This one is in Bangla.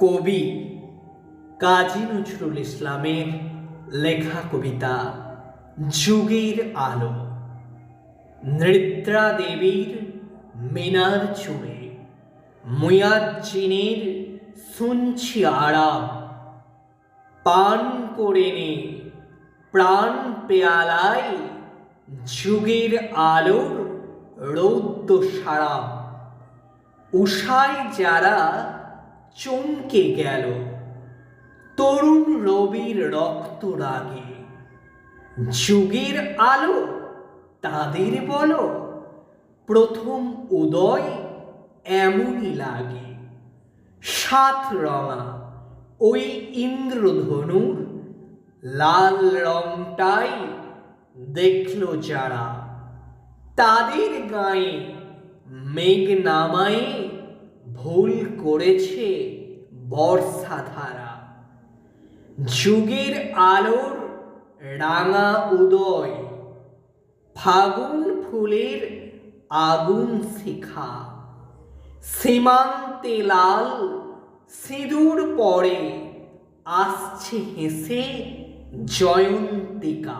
কবি কাজী নজরুল ইসলামের লেখা কবিতা যুগের আলো। নৃত্রা দেবীর মিনার চুড়ে, মুয়াজ্জিনের শুনছি আরাম পান করে নে প্রাণ পেয়ালায় যুগের আলোর রৌদ্র সারাম উষায় যারা চমকে গেল। তরুণ রবির রক্ত রাগে। যুগের আলো, তাদের বলো, প্রথম উদয় এমনই লাগে। সাত রঙা, ওই ইন্দ্রধনুর লাল রংটাই দেখল যারা। তাদের গায়ে মেঘ নামায়ে ভুল করেছে বর্ষাধারা যুগের আলোর রাঙা উদয়, ফাগুন ফুলের আগুন শিখা। সীমান্তে লাল সিঁদুর পরে আসছে হেসে জয়ন্তিকা।